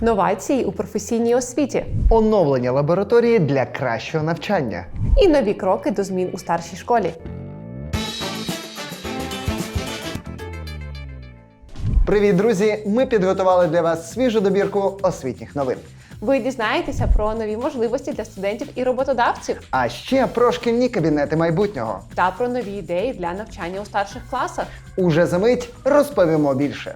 новації у професійній освіті Оновлення лабораторії для кращого навчання. і нові кроки до змін у старшій школі. Привіт, друзі! Ми підготували для вас свіжу добірку освітніх новин. Ви дізнаєтеся про нові можливості для студентів і роботодавців А ще про шкільні кабінети майбутнього. та про нові ідеї для навчання у старших класах. Уже за мить розповімо більше.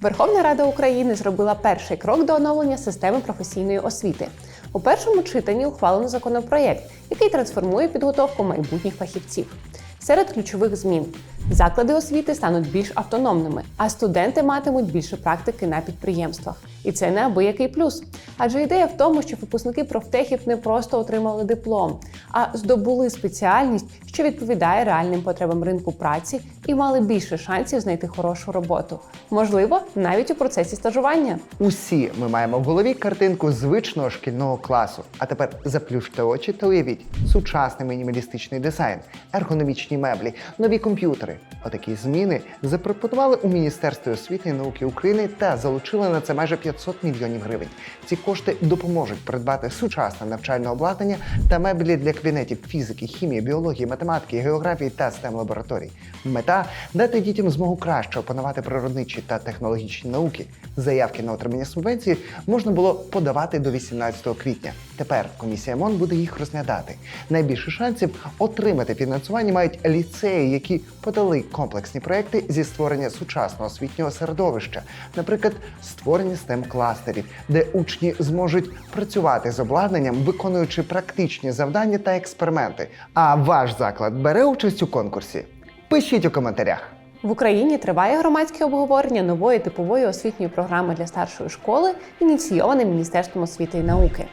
Верховна Рада України зробила перший крок до оновлення системи професійної освіти. У першому читанні ухвалено законопроєкт, який трансформує підготовку майбутніх фахівців. Серед ключових змін заклади освіти стануть більш автономними, а студенти матимуть більше практики на підприємствах. І це неабиякий плюс. Адже ідея в тому, що випускники профтехів не просто отримали диплом, а здобули спеціальність, що відповідає реальним потребам ринку праці, і мали більше шансів знайти хорошу роботу. Можливо, навіть у процесі стажування. Усі ми маємо в голові картинку звичного шкільного класу. А тепер заплющте очі та уявіть сучасний мінімалістичний дизайн, ергономічні меблі, нові комп'ютери. Отакі зміни запропонували у Міністерстві освіти і науки України та залучили на це майже 500 мільйонів гривень. Ці кошти допоможуть придбати сучасне навчальне обладнання та меблі для кабінетів фізики, хімії, біології, математики, географії та stem лабораторій. Мета дати дітям змогу краще опанувати природничі та технологічні науки. Заявки на отримання субвенції можна було подавати до 18 квітня. Тепер комісія МОН буде їх розглядати. Найбільше шансів отримати фінансування мають ліцеї, які подали комплексні проекти зі створення сучасного освітнього середовища, наприклад, створення stem кластерів, де учні зможуть працювати з обладнанням, виконуючи практичні завдання та експерименти. А ваш заклад бере участь у конкурсі? Пишіть у коментарях. В Україні триває громадське обговорення нової типової освітньої програми для старшої школи, ініційоване Міністерством освіти і науки.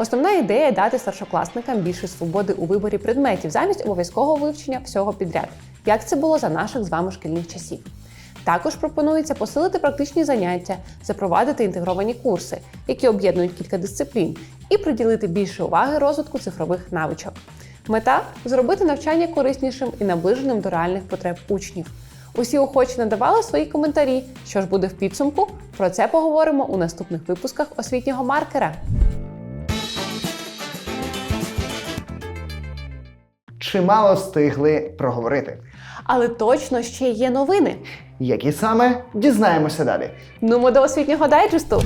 Основна ідея дати старшокласникам більше свободи у виборі предметів замість обов'язкового вивчення всього підряд, як це було за наших з вами шкільних часів. Також пропонується посилити практичні заняття, запровадити інтегровані курси, які об'єднують кілька дисциплін, і приділити більше уваги розвитку цифрових навичок. Мета зробити навчання кориснішим і наближеним до реальних потреб учнів. Усі охочі надавали свої коментарі. Що ж буде в підсумку? Про це поговоримо у наступних випусках освітнього маркера. Чимало встигли проговорити. Але точно ще є новини. Які саме дізнаємося далі. Нумо до освітнього дайджесту.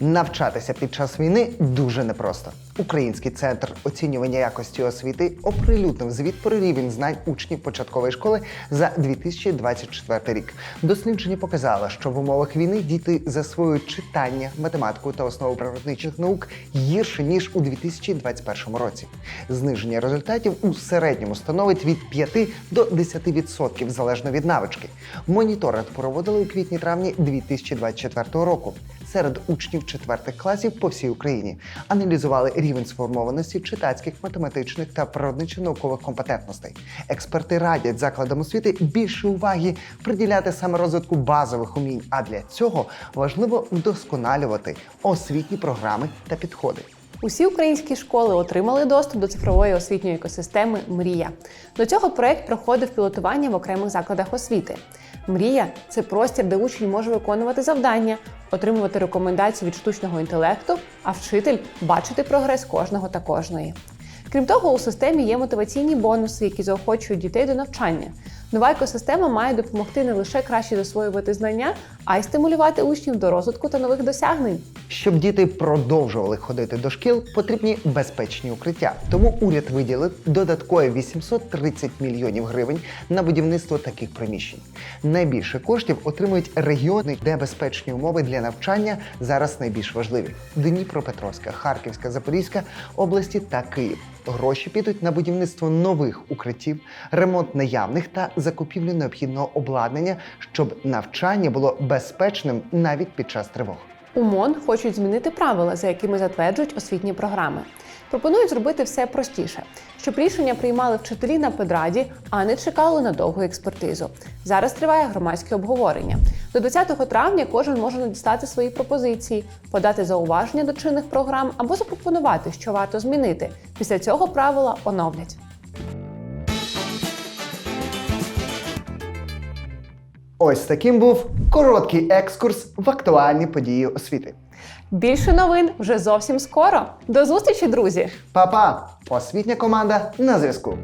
Навчатися під час війни дуже непросто. Український центр оцінювання якості освіти оприлюднив звіт про рівень знань учнів початкової школи за 2024 рік. Дослідження показало, що в умовах війни діти засвоюють читання, математику та основу природничих наук гірше ніж у 2021 році. Зниження результатів у середньому становить від 5 до 10% залежно від навички. Моніторинг проводили у квітні-травні 2024 року серед учнів четвертих класів по всій Україні. Аналізували сформованості читацьких, математичних та природничо-наукових компетентностей. Експерти радять закладам освіти більше уваги приділяти саме розвитку базових умінь. А для цього важливо вдосконалювати освітні програми та підходи. Усі українські школи отримали доступ до цифрової освітньої екосистеми Мрія. До цього проект проходив пілотування в окремих закладах освіти. Мрія це простір, де учень може виконувати завдання, отримувати рекомендації від штучного інтелекту, а вчитель бачити прогрес кожного та кожної. Крім того, у системі є мотиваційні бонуси, які заохочують дітей до навчання. Нова екосистема має допомогти не лише краще засвоювати знання, а й стимулювати учнів до розвитку та нових досягнень. Щоб діти продовжували ходити до шкіл, потрібні безпечні укриття. Тому уряд виділив додаткові 830 мільйонів гривень на будівництво таких приміщень. Найбільше коштів отримують регіони, де безпечні умови для навчання зараз найбільш важливі: Дніпропетровська, Харківська, Запорізька області та Київ. Гроші підуть на будівництво нових укриттів, ремонт наявних та закупівлю необхідного обладнання, щоб навчання було безпечним навіть під час тривог. У МОН хочуть змінити правила, за якими затверджують освітні програми. Пропонують зробити все простіше, щоб рішення приймали вчителі на педраді, а не чекали на довгу експертизу. Зараз триває громадське обговорення. До 20 травня кожен може надіслати свої пропозиції, подати зауваження до чинних програм або запропонувати, що варто змінити. Після цього правила оновлять. Ось таким був короткий екскурс в актуальні події освіти. Більше новин вже зовсім скоро. До зустрічі, друзі! Па-па! Освітня команда на зв'язку.